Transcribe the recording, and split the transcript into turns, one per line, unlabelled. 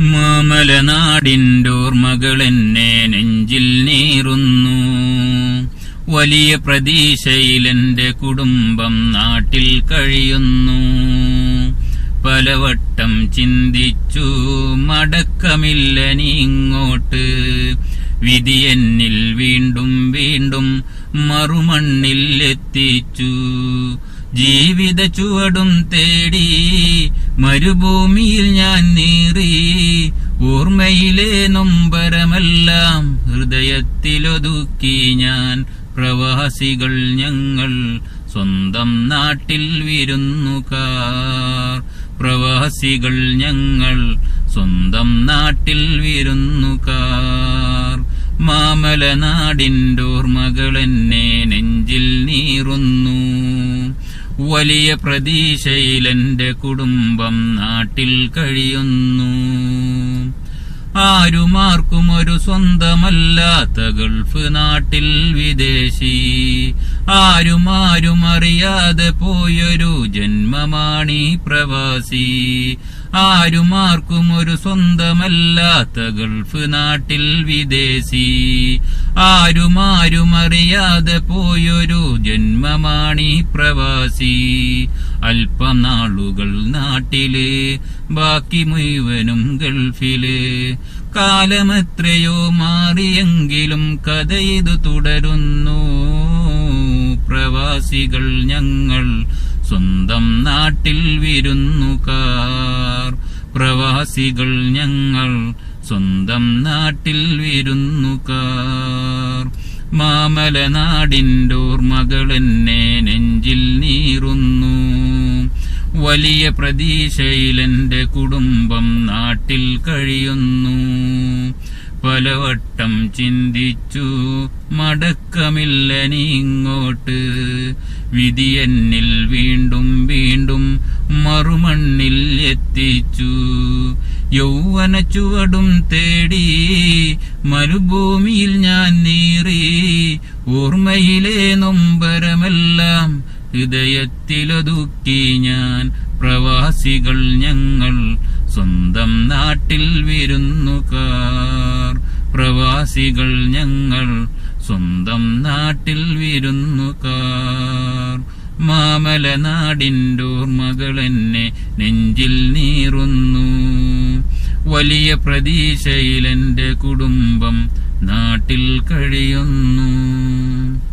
മാമലനാടിന്റോർമകളെന്നെ നെഞ്ചിൽ നീറുന്നു. വലിയ പ്രതീക്ഷയിലെന്റെ കുടുംബം നാട്ടിൽ കഴിയുന്നു. പലവട്ടം ചിന്തിച്ചു മടക്കമില്ല നീങ്ങോട്ട്. വിധി എന്നിൽ വീണ്ടും വീണ്ടും മറുമണ്ണിൽ എത്തിച്ചു. ജീവിത ചുവടും തേടി മരുഭൂമിയിൽ ഞാൻ നീറി. ഓർമ്മയിലെ നൊമ്പരമെല്ലാം ഹൃദയത്തിലൊതുക്കി ഞാൻ. പ്രവാസികൾ ഞങ്ങൾ സ്വന്തം നാട്ടിൽ വിരുന്നുകാർ പ്രവാസികൾ ഞങ്ങൾ സ്വന്തം നാട്ടിൽ വിരുന്നുകാർ എന്നെ നെഞ്ചിൽ നീറുന്നു. വലിയ പ്രതീക്ഷയിലെന്റെ കുടുംബം നാട്ടിൽ കഴിയുന്നു. ആരുമാർക്കും ഒരു സ്വന്തമല്ലാത്ത ഗൾഫ് നാട്ടിൽ വിദേശി. ആരും ആരും അറിയാതെ പോയൊരു ജന്മമാണീ പ്രവാസി. ആരുമാർക്കും ഒരു സ്വന്തമല്ലാത്ത ഗൾഫ് നാട്ടിൽ വിദേശി. ആരും ആരും അറിയാതെ പോയൊരു ജന്മമാണി പ്രവാസി. അല്പനാളുകൾ നാട്ടിൽ ബാക്കി മുഴുവനും ഗൾഫിൽ. കാലമെത്രയോ മാറിയെങ്കിലും കഥ ഇത് തുടരുന്നു. പ്രവാസികൾ ഞങ്ങൾ സ്വന്തം നാട്ടിൽ വിരുന്നുകാർ. പ്രവാസികൾ ഞങ്ങൾ സ്വന്തം നാട്ടിൽ വിരുന്നുകാർ എന്നെ നെഞ്ചിൽ നീറുന്നു. വലിയ പ്രതീക്ഷയിലെന്റെ കുടുംബം നാട്ടിൽ കഴിയുന്നു. പലവട്ടം ചിന്തിച്ചു മടക്കമില്ല നീ ഇങ്ങോട്ട്. വിധി എന്നിൽ വീണ്ടും വീണ്ടും മറുമണ്ണിൽ എത്തിച്ചു. യൗവന ചുവടും തേടി മരുഭൂമിയിൽ ഞാൻ നീറി. ഓർമ്മയിലെ നൊമ്പരമെല്ലാം ഹൃദയത്തിലൊതുക്കി ഞാൻ. പ്രവാസികൾ ഞങ്ങൾ സ്വന്തം നാട്ടിൽ വിരുന്നുകാർ പ്രവാസികൾ ഞങ്ങൾ സ്വന്തം നാട്ടിൽ വിരുന്നുകാർ മാമലനാടിന്റോർമകളെന്നെ നെഞ്ചിൽ നീറുന്നു. വലിയ പ്രതീക്ഷയിലെന്റെ കുടുംബം നാട്ടിൽ കഴിയുന്നു.